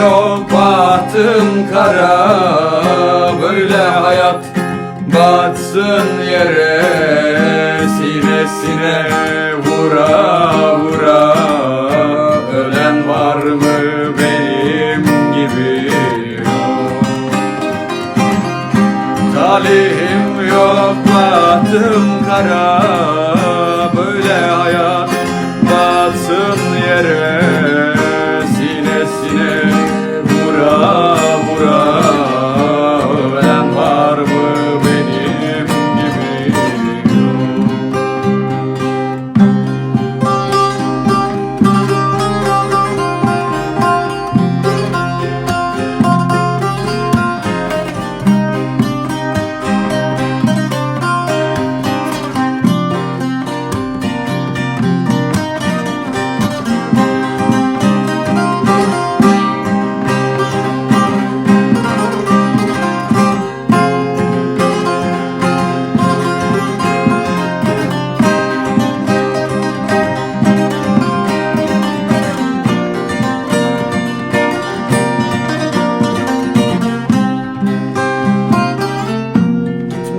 yok bahtım kara Böyle hayat batsın yere Sinesine vura vura. Ölen var mı benim gibi? Talihim yok bahtım kara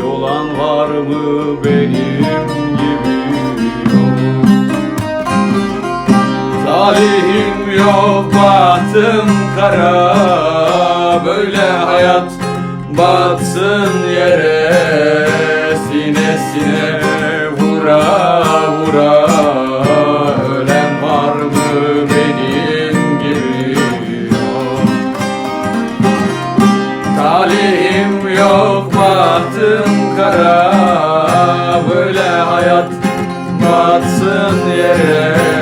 Yolan var mı benim gibi? Talihim yok bahtım kara. Böyle hayat batsın yere Sinesine vura yok bahtım kara Böyle hayat batsın yere